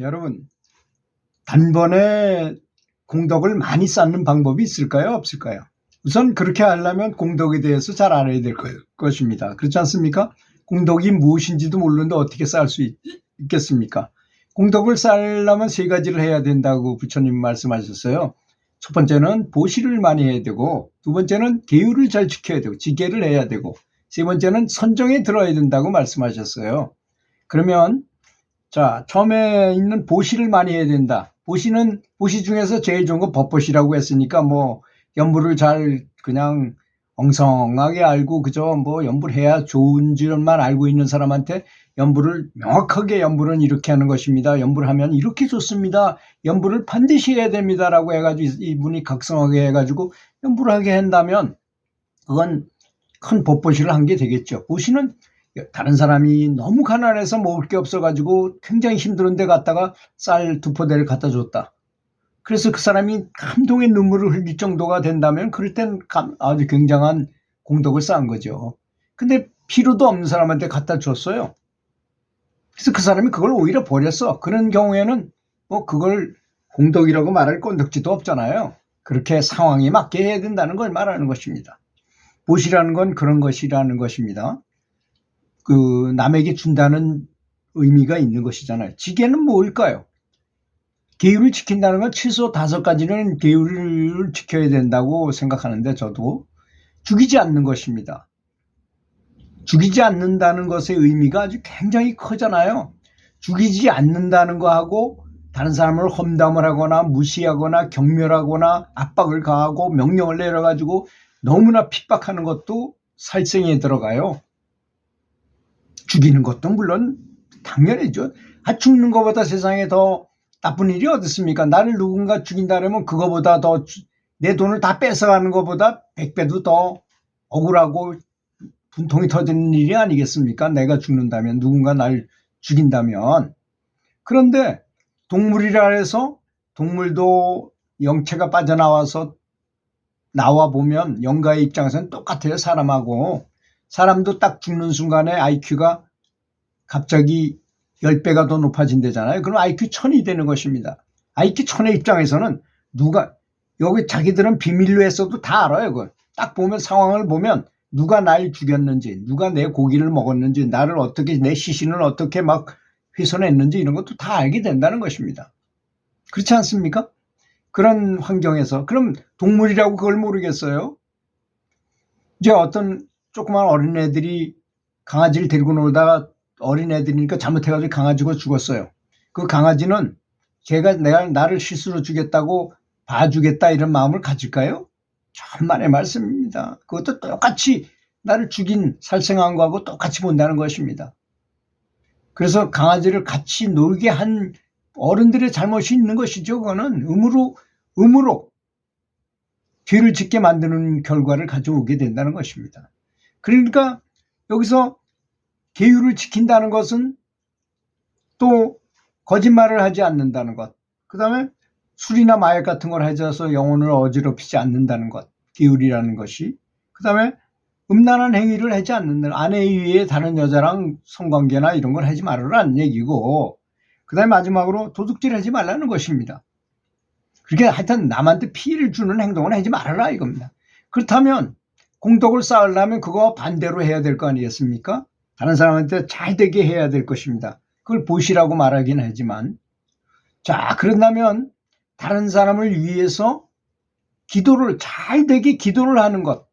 여러분, 단번에 공덕을 많이 쌓는 방법이 있을까요? 없을까요? 우선 그렇게 하려면 공덕에 대해서 잘 알아야 될 거- 것입니다. 그렇지 않습니까? 공덕이 무엇인지도 모르는데 어떻게 쌓을 수 있, 겠습니까 공덕을 쌓으려면 세 가지를 해야 된다고 부처님 말씀하셨어요. 첫 번째는 보시를 많이 해야 되고, 두 번째는 계율을 잘 지켜야 되고, 지계를 해야 되고, 세 번째는 선정에 들어야 된다고 말씀하셨어요. 그러면 자, 처음에 있는 보시를 많이 해야 된다. 보시는 보시 중에서 제일 좋은 건 법보시라고 했으니까 뭐 연부를 잘 그냥 엉성하게 알고 그저 뭐 연부를 해야 좋은 줄만 알고 있는 사람한테 연부를 명확하게 연부는 이렇게 하는 것입니다. 연부를 하면 이렇게 좋습니다. 연부를 반드시 해야 됩니다라고 해가지고 이분이 각성하게 해가지고 연부를 하게 한다면 그건 큰 법보시를 한 게 되겠죠. 보시는 다른 사람이 너무 가난해서 먹을 게 없어가지고 굉장히 힘들은데 갔다가 쌀 두 포대를 갖다 줬다. 그래서 그 사람이 감동의 눈물을 흘릴 정도가 된다면 그럴 땐 감- 아주 굉장한 공덕을 쌓은 거죠. 근데 필요도 없는 사람한테 갖다 줬어요. 그래서 그 사람이 그걸 오히려 버렸어. 그런 경우에는 뭐 그걸 공덕이라고 말할 건덕지도 없잖아요. 그렇게 상황에 맞게 해야 된다는 걸 말하는 것입니다. 보시라는 건 그런 것이라는 것입니다. 그 남에게 준다는 의미가 있는 것이잖아요. 지게는 뭘까요? 계율을 지킨다는 건 최소 다섯 가지는 계율을 지켜야 된다고 생각하는데 저도 죽이지 않는 것입니다. 죽이지 않는다는 것의 의미가 아주 굉장히 크잖아요. 죽이지 않는다는 거하고 다른 사람을 험담을 하거나 무시하거나 경멸하거나 압박을 가하고 명령을 내려가지고 너무나 핍박하는 것도 살생에 들어가요. 죽이는 것도 물론 당연하죠. 아, 죽는 것보다 세상에 더 나쁜 일이 어디 있습니까? 나를 누군가 죽인다면 그거보다 더 내 돈을 다 뺏어가는 것보다 백배도 더 억울하고 분통이 터지는 일이 아니겠습니까? 내가 죽는다면 누군가 날 죽인다면 그런데 동물이라 해서 동물도 영체가 빠져나와서 나와 보면 영가의 입장에서는 똑같아요 사람하고 사람도 딱 죽는 순간에 IQ가 갑자기 10배가 더 높아진대잖아요. 그럼 IQ 1000이 되는 것입니다. IQ 1000의 입장에서는 누가, 여기 자기들은 비밀로 했어도 다 알아요. 그걸. 딱 보면 상황을 보면 누가 날 죽였는지, 누가 내 고기를 먹었는지, 나를 어떻게, 내 시신을 어떻게 막 훼손했는지 이런 것도 다 알게 된다는 것입니다. 그렇지 않습니까? 그런 환경에서. 그럼 동물이라고 그걸 모르겠어요? 이제 어떤 조그만 어린애들이 강아지를 데리고 놀다가 어린애들이니까 잘못해가지고 강아지가 죽었어요. 그 강아지는 걔가 내가 나를 실수로 죽였다고 봐주겠다 이런 마음을 가질까요? 천만의 말씀입니다. 그것도 똑같이 나를 죽인 살생한 거하고 똑같이 본다는 것입니다. 그래서 강아지를 같이 놀게 한 어른들의 잘못이 있는 것이죠. 그거는 음으로 음으로 죄를 짓게 만드는 결과를 가져오게 된다는 것입니다. 그러니까 여기서 계율을 지킨다는 것은 또 거짓말을 하지 않는다는 것. 그 다음에 술이나 마약 같은 걸 해줘서 영혼을 어지럽히지 않는다는 것. 계율이라는 것이. 그 다음에 음란한 행위를 하지 않는다는 아내 위에 다른 여자랑 성관계나 이런 걸 하지 말으라는 얘기고 그 다음에 마지막으로 도둑질 하지 말라는 것입니다. 그렇게 하여튼 남한테 피해를 주는 행동을 하지 말아라 이겁니다. 그렇다면 공덕을 쌓으려면 그거 반대로 해야 될 거 아니겠습니까? 다른 사람한테 잘 되게 해야 될 것입니다. 그걸 보시라고 말하긴 하지만 자 그런다면 다른 사람을 위해서 기도를 잘 되게 기도를 하는 것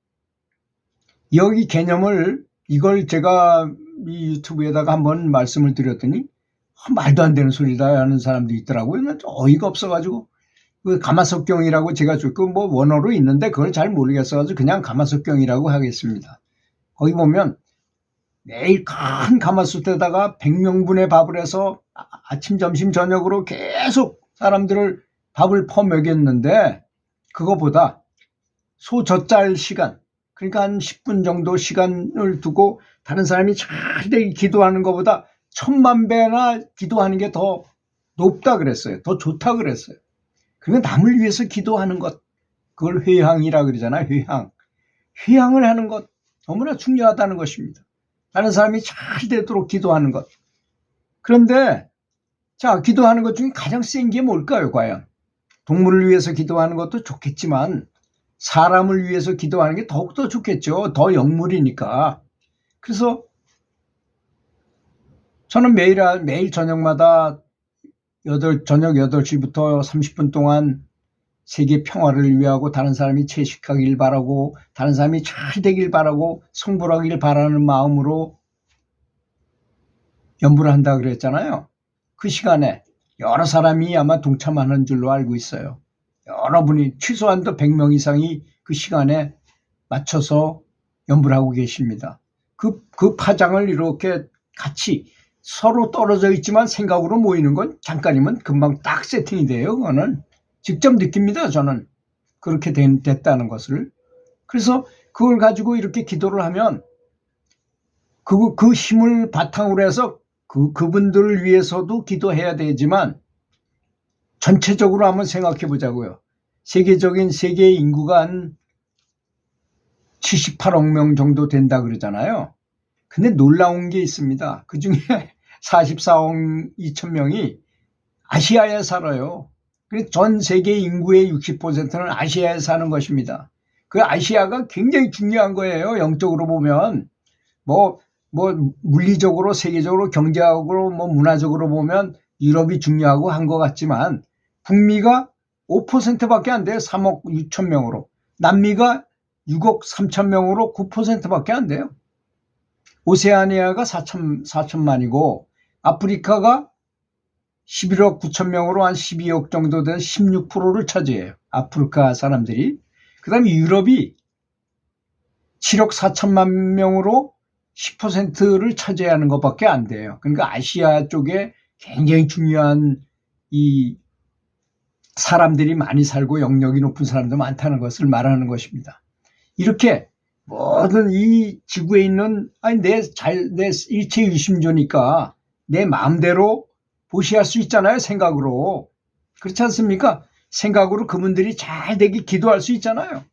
여기 개념을 이걸 제가 이 유튜브에다가 한번 말씀을 드렸더니 아, 말도 안 되는 소리다 하는 사람도 있더라고요. 나 어이가 없어가지고 그 가마석경이라고 제가 줬고 뭐 원어로 있는데 그걸 잘 모르겠어가지고 그냥 가마석경이라고 하겠습니다. 거기 보면 매일 큰 가마솥에다가 100명분의 밥을 해서 아- 아침, 점심, 저녁으로 계속 사람들을 밥을 퍼먹였는데 그거보다 소 젖잘 시간 그러니까 한 10분 정도 시간을 두고 다른 사람이 잘 되게 기도하는 것보다 천만 배나 기도하는 게 더 높다 그랬어요. 더 좋다 그랬어요. 그러니까 남을 위해서 기도하는 것 그걸 회향이라 그러잖아요. 회향. 회향을 하는 것 너무나 중요하다는 것입니다. 다른 사람이 잘 되도록 기도하는 것. 그런데 자, 기도하는 것 중에 가장 센 게 뭘까요, 과연? 동물을 위해서 기도하는 것도 좋겠지만, 사람을 위해서 기도하는 게 더욱더 좋겠죠. 더 영물이니까. 그래서 저는 매일, 매일 저녁마다 8, 저녁 8시부터 30분 동안 세계 평화를 위하고 다른 사람이 채식하길 바라고 다른 사람이 잘 되길 바라고 성불하길 바라는 마음으로 연부를 한다 그랬잖아요. 그 시간에 여러 사람이 아마 동참하는 줄로 알고 있어요. 여러분이 최소한도 100명 이상이 그 시간에 맞춰서 연부를 하고 계십니다. 그, 그 파장을 이렇게 같이 서로 떨어져 있지만 생각으로 모이는 건 잠깐이면 금방 딱 세팅이 돼요. 그거는 직접 느낍니다. 저는 그렇게 된, 됐다는 것을. 그래서 그걸 가지고 이렇게 기도를 하면 그, 그 힘을 바탕으로 해서 그, 그분들을 위해서도 기도해야 되지만 전체적으로 한번 생각해 보자고요. 세계적인 세계 인구가 한 78억 명 정도 된다 그러잖아요. 근데 놀라운 게 있습니다. 그 중에 44억 2천 명이 아시아에 살아요. 전 세계 인구의 60%는 아시아에 사는 것입니다. 그 아시아가 굉장히 중요한 거예요. 영적으로 보면. 뭐, 뭐, 물리적으로, 세계적으로, 경제학으로, 뭐, 문화적으로 보면 유럽이 중요하고 한 것 같지만, 북미가 5%밖에 안 돼요. 3억 6천 명으로. 남미가 6억 3천 명으로 9%밖에 안 돼요. 오세아니아가 4천, 4천만이고, 아프리카가 11억 9천 명으로 한 12억 정도 된 16%를 차지해요. 아프리카 사람들이. 그 다음에 유럽이 7억 4천만 명으로 10%를 차지하는 것밖에 안 돼요. 그러니까 아시아 쪽에 굉장히 중요한 이 사람들이 많이 살고 영역이 높은 사람도 많다는 것을 말하는 것입니다. 이렇게 모든 이 지구에 있는 아니 내 잘 내 일체 유심조니까 내 마음대로 보시할 수 있잖아요 생각으로 그렇지 않습니까? 생각으로 그분들이 잘 되기 기도할 수 있잖아요.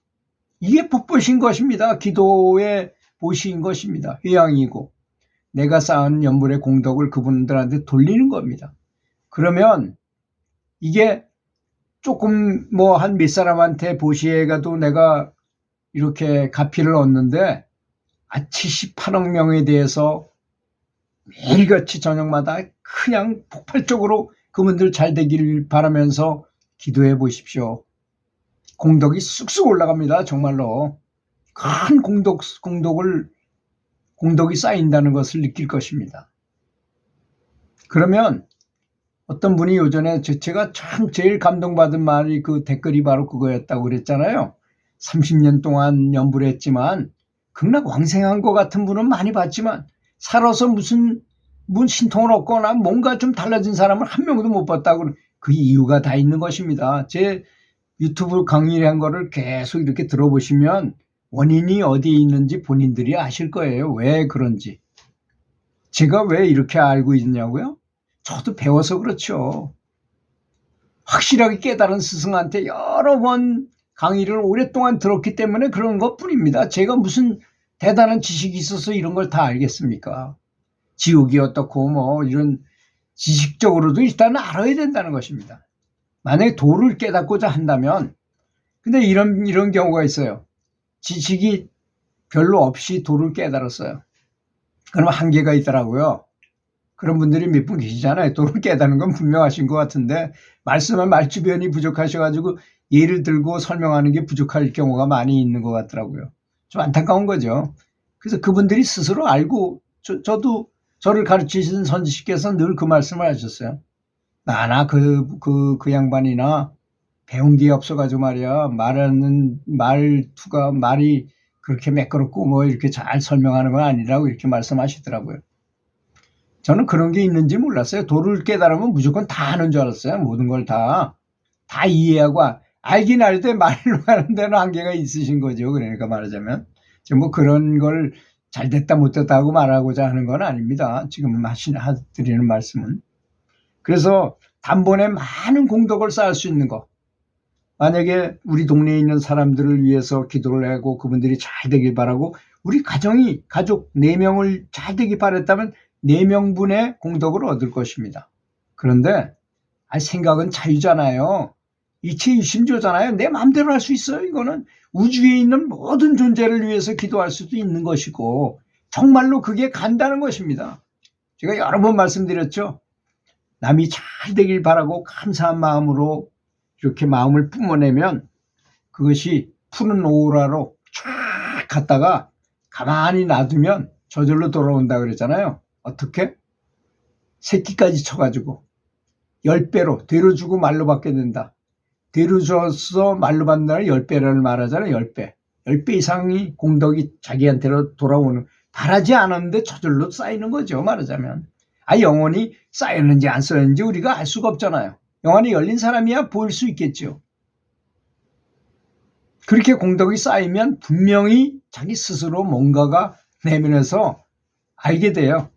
이게 복보신 것입니다. 기도의 보시인 것입니다. 회양이고 내가 쌓은 연불의 공덕을 그분들한테 돌리는 겁니다. 그러면 이게 조금 뭐 한 몇 사람한테 보시해 가도 내가 이렇게 가피를 얻는데 아 78억 명에 대해서 매일같이 저녁마다 그냥 폭발적으로 그분들 잘 되기를 바라면서 기도해 보십시오. 공덕이 쑥쑥 올라갑니다. 정말로. 큰 공덕, 공덕을, 공덕이 쌓인다는 것을 느낄 것입니다. 그러면 어떤 분이 요전에 제가 참 제일 감동받은 말이 그 댓글이 바로 그거였다고 그랬잖아요. 30년 동안 연부를 했지만 극락 왕생한 것 같은 분은 많이 봤지만 살아서 무슨 문 신통을 얻거나 뭔가 좀 달라진 사람을 한 명도 못 봤다고 그 이유가 다 있는 것입니다. 제 유튜브 강의를 한 거를 계속 이렇게 들어보시면 원인이 어디에 있는지 본인들이 아실 거예요. 왜 그런지. 제가 왜 이렇게 알고 있냐고요? 저도 배워서 그렇죠. 확실하게 깨달은 스승한테 여러 번 강의를 오랫동안 들었기 때문에 그런 것 뿐입니다. 제가 무슨 대단한 지식이 있어서 이런 걸 다 알겠습니까? 지옥이 어떻고 뭐 이런 지식적으로도 일단 알아야 된다는 것입니다. 만약에 도를 깨닫고자 한다면 근데 이런 이런 경우가 있어요. 지식이 별로 없이 도를 깨달았어요. 그러면 한계가 있더라고요. 그런 분들이 몇 분 계시잖아요. 도를 깨닫는 건 분명하신 것 같은데 말씀은 말주변이 부족하셔가지고 예를 들고 설명하는 게 부족할 경우가 많이 있는 것 같더라고요. 좀 안타까운 거죠. 그래서 그분들이 스스로 알고 저, 저도 저를 가르치신 선지식께서 늘 그 말씀을 하셨어요. 나나 그, 그, 그 양반이나 배운 게 없어가지고 말이야. 말하는 말투가 말이 그렇게 매끄럽고 뭐 이렇게 잘 설명하는 건 아니라고 이렇게 말씀하시더라고요. 저는 그런 게 있는지 몰랐어요. 도를 깨달으면 무조건 다 하는 줄 알았어요. 모든 걸 다. 다 이해하고 알긴 알되 말로 하는 데는 한계가 있으신 거죠. 그러니까 말하자면. 뭐 그런 걸 잘 됐다 못 됐다 하고 말하고자 하는 건 아닙니다. 지금 하신, 드리는 말씀은. 그래서 단번에 많은 공덕을 쌓을 수 있는 것. 만약에 우리 동네에 있는 사람들을 위해서 기도를 하고 그분들이 잘 되길 바라고 우리 가정이 가족 4명을 잘 되길 바랬다면 4명분의 공덕을 얻을 것입니다. 그런데 아 생각은 자유잖아요. 이체 유심조잖아요. 내 마음대로 할 수 있어요. 이거는 우주에 있는 모든 존재를 위해서 기도할 수도 있는 것이고 정말로 그게 간다는 것입니다. 제가 여러 번 말씀드렸죠. 남이 잘 되길 바라고 감사한 마음으로 이렇게 마음을 뿜어내면 그것이 푸른 오라로 쫙 갔다가 가만히 놔두면 저절로 돌아온다 그랬잖아요. 어떻게? 새끼까지 쳐가지고 열 배로 되로 주고 말로 받게 된다. 줘서 말로 받는다는 열 배를 말하잖아요. 열 배. 열배 이상이 공덕이 자기한테로 돌아오는 바라지 않았는데 저절로 쌓이는 거죠. 말하자면. 아 영혼이 쌓였는지 안 쌓였는지 우리가 알 수가 없잖아요. 영혼이 열린 사람이야 보일 수 있겠죠. 그렇게 공덕이 쌓이면 분명히 자기 스스로 뭔가가 내면에서 알게 돼요.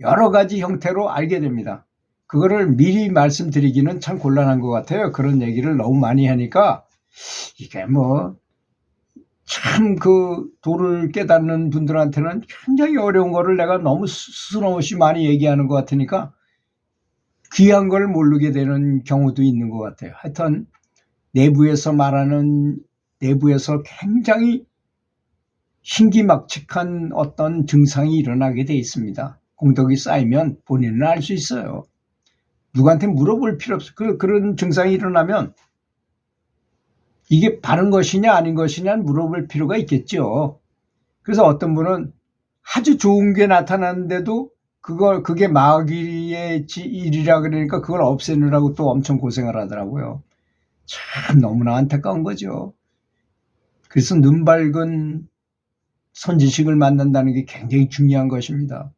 여러 가지 형태로 알게 됩니다. 그거를 미리 말씀드리기는 참 곤란한 것 같아요. 그런 얘기를 너무 많이 하니까 이게 뭐 참 그 도를 깨닫는 분들한테는 굉장히 어려운 거를 내가 너무 스스럼없이 많이 얘기하는 것 같으니까 귀한 걸 모르게 되는 경우도 있는 것 같아요. 하여튼 내부에서 말하는 내부에서 굉장히 신기막측한 어떤 증상이 일어나게 돼 있습니다. 공덕이 쌓이면 본인은 알 수 있어요. 누구한테 물어볼 필요 없어. 그, 그런 증상이 일어나면 이게 바른 것이냐 아닌 것이냐 물어볼 필요가 있겠죠. 그래서 어떤 분은 아주 좋은 게 나타났는데도 그걸 그게 마귀의 지- 일이라 그러니까 그걸 없애느라고 또 엄청 고생을 하더라고요. 참 너무나 안타까운 거죠. 그래서 눈 밝은 선지식을 만난다는 게 굉장히 중요한 것입니다.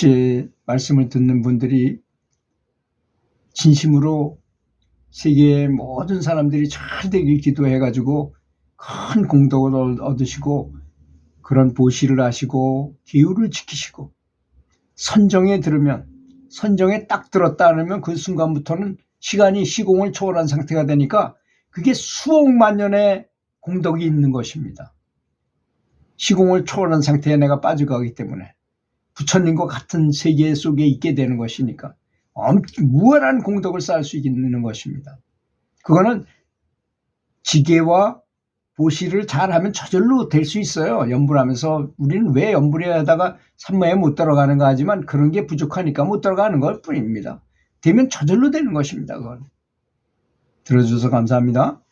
제 말씀을 듣는 분들이 진심으로 세계의 모든 사람들이 잘 되길 기도해가지고 큰 공덕을 얻- 얻으시고 그런 보시를 하시고 기후를 지키시고 선정에 들으면 선정에 딱 들었다 하면 그 순간부터는 시간이 시공을 초월한 상태가 되니까 그게 수억만 년의 공덕이 있는 것입니다. 시공을 초월한 상태에 내가 빠져가기 때문에 부처님과 같은 세계 속에 있게 되는 것이니까 엄- 무한한 공덕을 쌓을 수 있는 것입니다. 그거는 지게와 보시를 잘하면 저절로 될 수 있어요. 연불하면서 우리는 왜 연불에 하다가 산모에 못 들어가는가 하지만 그런 게 부족하니까 못 들어가는 것 뿐입니다. 되면 저절로 되는 것입니다. 그건. 들어주셔서 감사합니다.